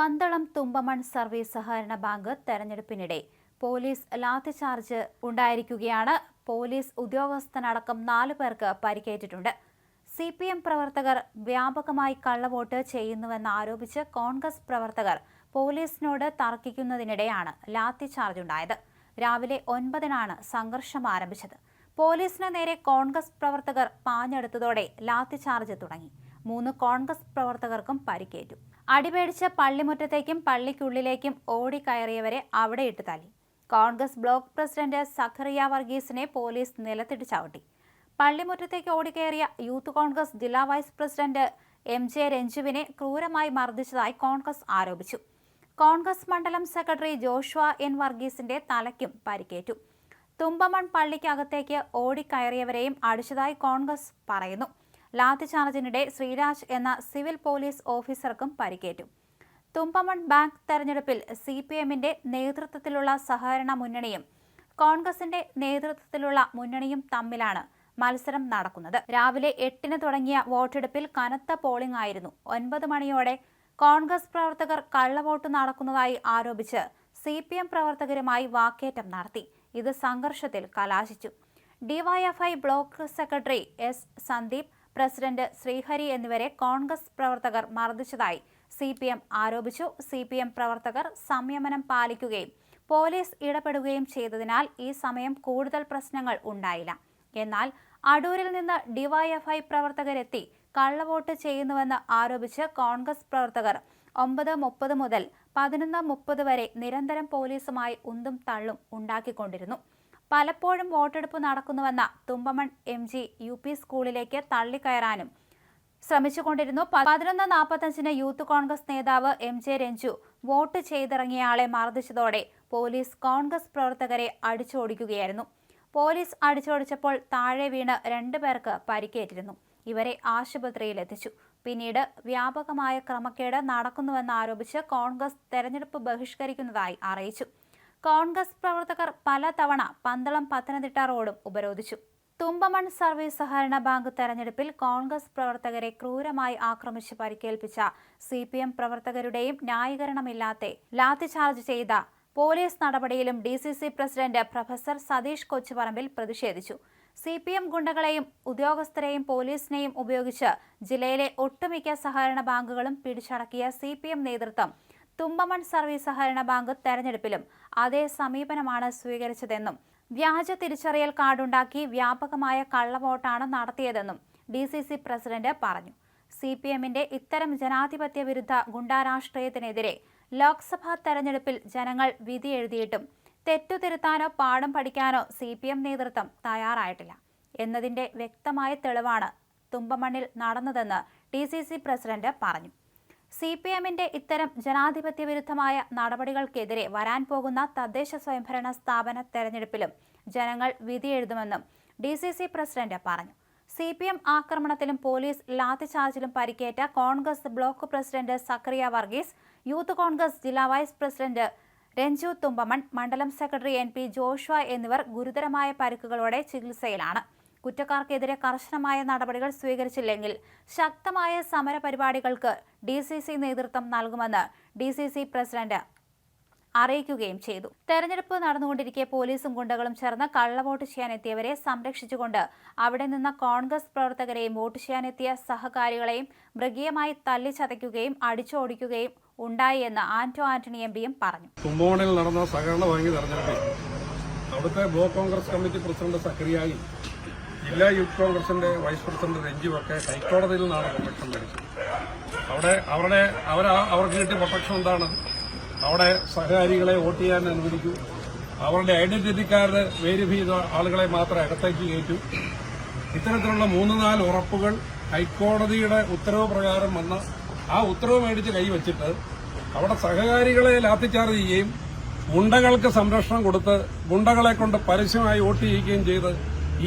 Pandalam Thumpamon service സഹകരണ bank തെരഞ്ഞെടുപ്പിനിടെ police lathi charge ഉണ്ടായിരിക്കുകയാണ്. പോലീസ് ഉദ്യോഗസ്ഥനടക്കം നാലു പേർക്ക് പരിക്കേറ്റിട്ടുണ്ട്. സി പി എം പ്രവർത്തകർ വ്യാപകമായി കള്ളവോട്ട് ചെയ്യുന്നുവെന്ന് ആരോപിച്ച് കോൺഗ്രസ് പ്രവർത്തകർ പോലീസിനോട് തർക്കിക്കുന്നതിനിടെയാണ് ലാത്തിചാർജ് ഉണ്ടായത്. രാവിലെ ഒൻപതിനാണ് സംഘർഷം ആരംഭിച്ചത്. പോലീസിന് നേരെ കോൺഗ്രസ് പ്രവർത്തകർ പാഞ്ഞെടുത്തതോടെ ലാത്തിചാർജ് തുടങ്ങി. മൂന്ന് കോൺഗ്രസ് പ്രവർത്തകർക്കും പരിക്കേറ്റു. അടിപേടിച്ച് പള്ളിമുറ്റത്തേക്കും പള്ളിക്കുള്ളിലേക്കും ഓടിക്കയറിയവരെ അവിടെ ഇട്ട് തല്ലി. കോൺഗ്രസ് ബ്ലോക്ക് പ്രസിഡന്റ് സഖറിയ വർഗീസിനെ പോലീസ് നിലത്തിട്ട് ചവിട്ടി പള്ളിമുറ്റത്തേക്ക് ഓടിക്കയറിയ യൂത്ത് കോൺഗ്രസ് ജില്ലാ വൈസ് പ്രസിഡന്റ് എം ജെ രഞ്ജുവിനെ ക്രൂരമായി മർദ്ദിച്ചതായി കോൺഗ്രസ് ആരോപിച്ചു. കോൺഗ്രസ് മണ്ഡലം സെക്രട്ടറി ജോഷുവ എൻ വർഗീസിന്റെ തലയ്ക്കും പരിക്കേറ്റു. തുമ്പമൺ പള്ളിക്കകത്തേക്ക് ഓടിക്കയറിയവരെയും അടിച്ചതായി കോൺഗ്രസ് പറയുന്നു. ലാത്തിചാർജിനിടെ ശ്രീരാജ് എന്ന സിവിൽ പോലീസ് ഓഫീസർക്കും പരിക്കേറ്റു. തുമ്പമൺ ബാങ്ക് തെരഞ്ഞെടുപ്പിൽ സി പി എമ്മിന്റെ നേതൃത്വത്തിലുള്ള സഹകരണ മുന്നണിയും കോൺഗ്രസിന്റെ നേതൃത്വത്തിലുള്ള മുന്നണിയും തമ്മിലാണ് മത്സരം നടക്കുന്നത്. രാവിലെ എട്ടിന് തുടങ്ങിയ വോട്ടെടുപ്പിൽ കനത്ത പോളിംഗ് ആയിരുന്നു. ഒൻപത് മണിയോടെ കോൺഗ്രസ് പ്രവർത്തകർ കള്ളവോട്ട് നടക്കുന്നതായി ആരോപിച്ച് സി പി എം പ്രവർത്തകരുമായി വാക്കേറ്റം നടത്തി. ഇത് സംഘർഷത്തിൽ കലാശിച്ചു. DYFI block secretary S Sandeep president Sreehari എന്നിവരെ കോൺഗ്രസ് പ്രവർത്തകർ മർദ്ദിച്ചതായി സി പി എം ആരോപിച്ചു. സി പി എം പ്രവർത്തകർ സംയമനം പാലിക്കുകയും പോലീസ് ഇടപെടുകയും ചെയ്തതിനാൽ ഈ സമയം കൂടുതൽ പ്രശ്നങ്ങൾ ഉണ്ടായില്ല. എന്നാൽ അടൂരിൽ നിന്ന് ഡിവൈഎഫ്ഐ പ്രവർത്തകരെത്തി കള്ളവോട്ട് ചെയ്യുന്നുവെന്ന് ആരോപിച്ച് കോൺഗ്രസ് പ്രവർത്തകർ ഒമ്പത് മുപ്പത് മുതൽ പതിനൊന്ന് മുപ്പത് വരെ നിരന്തരം പോലീസുമായി ഉന്തും തള്ളും ഉണ്ടാക്കിക്കൊണ്ടിരുന്നു. പലപ്പോഴും വോട്ടെടുപ്പ് നടക്കുന്നുവെന്ന Thumpamon M G U P സ്കൂളിലേക്ക് തള്ളിക്കയറാനും ശ്രമിച്ചുകൊണ്ടിരുന്നു. പതിനൊന്ന് നാൽപ്പത്തഞ്ചിന് യൂത്ത് കോൺഗ്രസ് നേതാവ് എം ജെ രഞ്ജു വോട്ട് ചെയ്തിറങ്ങിയയാളെ മർദ്ദിച്ചതോടെ പോലീസ് കോൺഗ്രസ് പ്രവർത്തകരെ അടിച്ചോടിക്കുകയായിരുന്നു. പോലീസ് അടിച്ചോടിച്ചപ്പോൾ താഴെ വീണ് രണ്ടുപേർക്ക് പരിക്കേറ്റിരുന്നു. ഇവരെ ആശുപത്രിയിൽ എത്തിച്ചു. പിന്നീട് വ്യാപകമായ ക്രമക്കേട് നടക്കുന്നുവെന്നാരോപിച്ച് കോൺഗ്രസ് തെരഞ്ഞെടുപ്പ് ബഹിഷ്കരിക്കുന്നതായി അറിയിച്ചു. കോൺഗ്രസ് പ്രവർത്തകർ പലതവണ പന്തളം പത്തനംതിട്ട റോഡും ഉപരോധിച്ചു. തുമ്പമൺ സർവീസ് സഹകരണ ബാങ്ക് തെരഞ്ഞെടുപ്പിൽ കോൺഗ്രസ് പ്രവർത്തകരെ ക്രൂരമായി ആക്രമിച്ച് പരിക്കേൽപ്പിച്ച സി പി എം പ്രവർത്തകരുടെയും ന്യായീകരണമില്ലാത്ത ലാത്തിചാർജ് ചെയ്ത police നടപടിയിലും D C C president professor Satheesh Kochuparambil പ്രതിഷേധിച്ചു. സി പി എം ഗുണ്ടകളെയും ഉദ്യോഗസ്ഥരെയും പോലീസിനെയും ഉപയോഗിച്ച് ജില്ലയിലെ ഒട്ടുമിക്ക സഹകരണ ബാങ്കുകളും പിടിച്ചടക്കിയ സി പി എം നേതൃത്വം തുമ്പമൺ സർവീസ് സഹകരണ ബാങ്ക് തെരഞ്ഞെടുപ്പിലും അതേ സമീപനമാണ് സ്വീകരിച്ചതെന്നും വ്യാജ തിരിച്ചറിയൽ കാർഡുണ്ടാക്കി വ്യാപകമായ കള്ളവോട്ടാണ് നടത്തിയതെന്നും ഡി സി സി പ്രസിഡന്റ് പറഞ്ഞു. സി പി എമ്മിന്റെ ഇത്തരം ജനാധിപത്യ വിരുദ്ധ ഗുണ്ടാരാഷ്ട്രീയത്തിനെതിരെ ലോക്സഭാ തെരഞ്ഞെടുപ്പിൽ ജനങ്ങൾ വിധി എഴുതിയിട്ടും തെറ്റുതിരുത്താനോ പാഠം പഠിക്കാനോ സി പി എം നേതൃത്വം തയ്യാറായിട്ടില്ല. എന്നതിന്റെ വ്യക്തമായ തെളിവാണ് തുമ്പമണ്ണിൽ നടന്നതെന്ന് ഡി സി സി പ്രസിഡന്റ് പറഞ്ഞു. സി പി എമ്മിന്റെ ഇത്തരം ജനാധിപത്യ വിരുദ്ധമായ നടപടികൾക്കെതിരെ വരാൻ പോകുന്ന തദ്ദേശ സ്വയംഭരണ സ്ഥാപന തെരഞ്ഞെടുപ്പിലും ജനങ്ങൾ വിധിയെഴുതുമെന്നും ഡി സി സി പ്രസിഡന്റ് പറഞ്ഞു. സി പി എം ആക്രമണത്തിലും പോലീസ് ലാത്തിചാർജിലും പരിക്കേറ്റ Congress block president Sakariya Varghese youth Congress ജില്ലാ വൈസ് പ്രസിഡന്റ് രഞ്ജു തുമ്പമൺ മണ്ഡലം സെക്രട്ടറി എൻ പി ജോഷ്വ എന്നിവർ ഗുരുതരമായ പരിക്കുകളോടെ ചികിത്സയിലാണ്. കുറ്റക്കാർക്കെതിരെ കർശനമായ നടപടികൾ സ്വീകരിച്ചില്ലെങ്കിൽ ശക്തമായ സമര പരിപാടികൾക്ക് ഡി സി സി നേതൃത്വം നൽകുമെന്ന് ഡി സി സി പ്രസിഡന്റ് അറിയിക്കുകയും ചെയ്തു. തെരഞ്ഞെടുപ്പ് നടന്നുകൊണ്ടിരിക്കെ പോലീസും ഗുണ്ടകളും ചേർന്ന് കള്ളവോട്ട് ചെയ്യാനെത്തിയവരെ സംരക്ഷിച്ചുകൊണ്ട് അവിടെ നിന്ന കോൺഗ്രസ് പ്രവർത്തകരെയും വോട്ട് ചെയ്യാനെത്തിയ സഹകാരികളെയും മൃഗീയമായി തല്ലിച്ചതയ്ക്കുകയും അടിച്ചോടിക്കുകയും ഉണ്ടായി എന്ന് ആന്റോ ആന്റണി എം പിയും പറഞ്ഞു. കുംഭകോണിൽ നടന്ന സഹകരണ ബാങ്ക് തെരഞ്ഞെടുപ്പിൽ അവിടുത്തെ ബ്ലോക്ക് കോൺഗ്രസ് കമ്മിറ്റി പ്രസിഡന്റ് സക്രിയായും. ജില്ലാ യൂത്ത് കോൺഗ്രസിന്റെ വൈസ് പ്രസിഡന്റ് രഞ്ജുവൊക്കെ ഹൈക്കോടതിയിൽ നിന്നാണ് പ്രൊട്ടക്ഷൻ മേടിച്ചത്. അവിടെ അവരുടെ അവർ അവർക്ക് കിട്ടിയ പ്രൊട്ടക്ഷൻ എന്താണ്? അവിടെ സഹകാരികളെ വോട്ട് ചെയ്യാൻ അനുവദിക്കൂ അവരുടെ ഐഡന്റിറ്റി കാർഡ് വെരിഫൈ ചെയ്ത ആളുകളെ മാത്രം അകത്തേക്ക് കയറ്റൂ. ഇത്തരത്തിലുള്ള മൂന്ന് നാല് ഉറപ്പുകൾ ഹൈക്കോടതിയുടെ ഉത്തരവ് പ്രകാരം വന്ന ആ ഉത്തരവ് മേടിച്ച് കൈവച്ചിട്ട് അവിടെ സഹകാരികളെ ലാത്തിച്ചാർജ് ചെയ്യുകയും ഗുണ്ടകൾക്ക് സംരക്ഷണം കൊടുത്ത് ഗുണ്ടകളെ കൊണ്ട് പരസ്യമായി വോട്ട് ചെയ്യുകയും ചെയ്ത്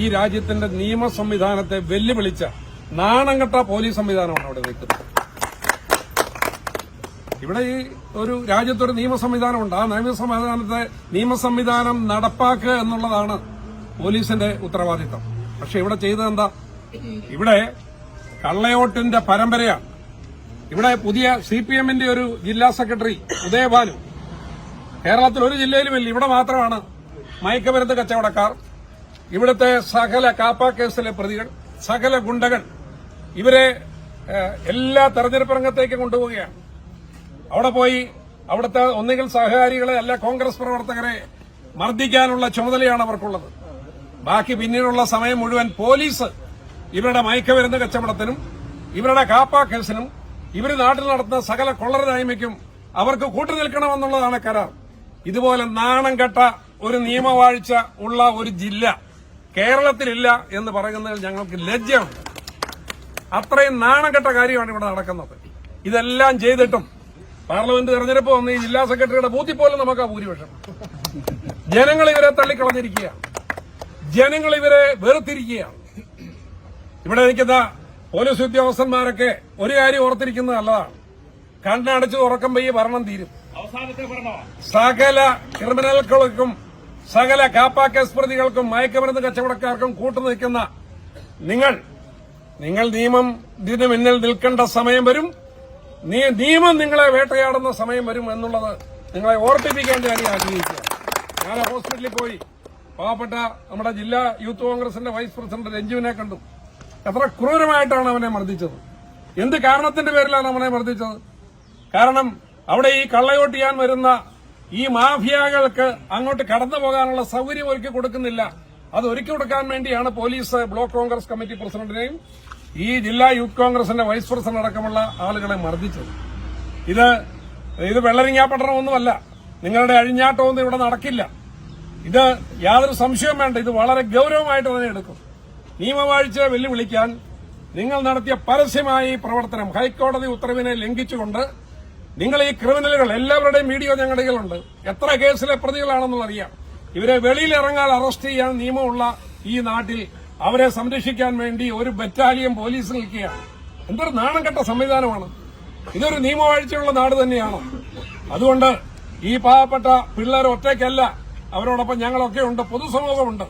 ഈ രാജ്യത്തിന്റെ നിയമ സംവിധാനത്തെ വെല്ലുവിളിച്ച നാണംകെട്ട പോലീസ് സംവിധാനമാണ് അവിടെ നിൽക്കുന്നത്. ഇവിടെ ഈ ഒരു രാജ്യത്തൊരു നിയമ സംവിധാനമുണ്ട് ആ നിയമ സംവിധാനത്തെ നിയമ സംവിധാനം നടപ്പാക്കുക എന്നുള്ളതാണ് പോലീസിന്റെ ഉത്തരവാദിത്തം. പക്ഷെ ഇവിടെ പുതിയ സി പി എമ്മിന്റെ ഒരു ജില്ലാ സെക്രട്ടറി ഉദയഭാനു. കേരളത്തിൽ ഒരു ജില്ലയിലുമില്ല. ഇവിടെ മാത്രമാണ് മയക്കമരുന്ന് കച്ചവടക്കാർ ഇവിടുത്തെ സകല കാപ്പ കേസിലെ പ്രതികൾ സകല ഗുണ്ടകൾ ഇവരെ എല്ലാ തെരഞ്ഞെടുപ്പ് രംഗത്തേക്ക് കൊണ്ടുപോവുകയാണ്. അവിടെ പോയി അവിടുത്തെ ഒന്നുകിൽ സഹകാരികളെ അല്ല കോൺഗ്രസ് പ്രവർത്തകരെ മർദ്ദിക്കാനുള്ള ചുമതലയാണ് അവർക്കുള്ളത്. ബാക്കി പിന്നീടുള്ള സമയം മുഴുവൻ പോലീസ് ഇവരുടെ മയക്കമരുന്ന് കച്ചവടത്തിനും ഇവരുടെ കാപ്പാ കേസിനും ഇവർ നാട്ടിൽ നടത്തുന്ന സകല കൊള്ളരതായ്മയ്ക്കും അവർക്ക് കൂട്ടുനിൽക്കണമെന്നുള്ളതാണ് കരാർ. ഇതുപോലെ നാണം കെട്ട ഒരു നിയമവാഴ്ച ഉള്ള ഒരു ജില്ല കേരളത്തിലില്ല എന്ന് പറയുന്നതിൽ ഞങ്ങൾക്ക് ലജ്ജയുണ്ട് അത്രയും നാണംകെട്ട കാര്യമാണ് ഇവിടെ നടക്കുന്നത്. ഇതെല്ലാം ചെയ്തിട്ടും പാർലമെന്റ് തെരഞ്ഞെടുപ്പ് വന്ന് ഈ ജില്ലാ സെക്രട്ടറിയുടെ ബൂത്തിൽ പോലും നമുക്ക് ആ ഭൂരിപക്ഷം. ജനങ്ങൾ ഇവരെ തള്ളിക്കളഞ്ഞിരിക്കുകയാണ്. ജനങ്ങൾ ഇവരെ വെറുത്തിരിക്കുകയാണ്. ഇവിടെ നിൽക്കുന്ന പോലീസ് ഉദ്യോഗസ്ഥന്മാരൊക്കെ ഒരു കാര്യം ഓർത്തിരിക്കുന്നത് നല്ലതാണ്. കണ്ണടച്ച് ഉറക്കം പെയ്യ ഭരണം തീരും. സകല ക്രിമിനലുകൾക്കും സകല കാപ്പ കേസ് പ്രതികൾക്കും മയക്കമരുന്ന് കച്ചവടക്കാർക്കും കൂട്ടുനിൽക്കുന്ന നിങ്ങൾ നിങ്ങൾ നിയമം ഇതിന് മുന്നിൽ നിൽക്കേണ്ട സമയം വരും. നിയമം നിങ്ങളെ വേട്ടയാടുന്ന സമയം വരും എന്നുള്ളത് നിങ്ങളെ ഓർപ്പിപ്പിക്കാൻ ഞാൻ ആഗ്രഹിക്കുക. ഞാൻ ഹോസ്പിറ്റലിൽ പോയി പാവപ്പെട്ട നമ്മുടെ ജില്ലാ യൂത്ത് കോൺഗ്രസിന്റെ വൈസ് പ്രസിഡന്റ് രഞ്ജുവിനെ കണ്ടു. എത്ര ക്രൂരമായിട്ടാണ് അവനെ മർദ്ദിച്ചത്. എന്ത് കാരണത്തിന്റെ പേരിലാണ് അവനെ മർദ്ദിച്ചത്? കാരണം അവിടെ ഈ കള്ളയോട്ട് ചെയ്യാൻ വരുന്ന ഈ മാഫിയകൾക്ക് അങ്ങോട്ട് കടന്നു പോകാനുള്ള സൗകര്യം ഒരുക്കി കൊടുക്കുന്നില്ല. അത് ഒരുക്കി കൊടുക്കാൻ വേണ്ടിയാണ് പോലീസ് ബ്ലോക്ക് കോൺഗ്രസ് കമ്മിറ്റി പ്രസിഡന്റിനെയും ഈ ജില്ലാ യൂത്ത് കോൺഗ്രസിന്റെ വൈസ് പ്രസിഡന്റ് അടക്കമുള്ള ആളുകളെ മർദ്ദിച്ചത്. ഇത് ഇത് വെള്ളരിങ്ങാപട്ടണമൊന്നുമല്ല. നിങ്ങളുടെ അഴിഞ്ഞാട്ടമൊന്നും ഇവിടെ നടക്കില്ല. ഇത് യാതൊരു സംശയവും വേണ്ട. ഇത് വളരെ ഗൌരവമായിട്ട് തന്നെ എടുക്കും. നിയമവാഴ്ച വെല്ലുവിളിക്കാൻ നിങ്ങൾ നടത്തിയ പരസ്യമായ ഈ പ്രവർത്തനം ഹൈക്കോടതി ഉത്തരവിനെ ലംഘിച്ചുകൊണ്ട് നിങ്ങൾ ഈ ക്രിമിനലുകൾ എല്ലാവരുടെയും വീഡിയോ ഞങ്ങളുടെ കയ്യിലുണ്ട്. എത്ര കേസിലെ പ്രതികളാണെന്നുള്ള അറിയാം. ഇവരെ വെളിയിൽ ഇറങ്ങാൻ അറസ്റ്റ് ചെയ്യാൻ നിയമമുള്ള ഈ നാട്ടിൽ അവരെ സംരക്ഷിക്കാൻ വേണ്ടി ഒരു ബറ്റാലിയൻ പോലീസ് നിൽക്കുകയാണ്. എന്തൊരു നാണം കെട്ട സംവിധാനമാണ്. ഇതൊരു നിയമവാഴ്ചയുള്ള നാട് തന്നെയാണ്. അതുകൊണ്ട് ഈ പാവപ്പെട്ട പിള്ളേർ ഒറ്റയ്ക്കല്ല അവരോടൊപ്പം ഞങ്ങളൊക്കെ ഉണ്ട് പൊതുസമൂഹമുണ്ട്.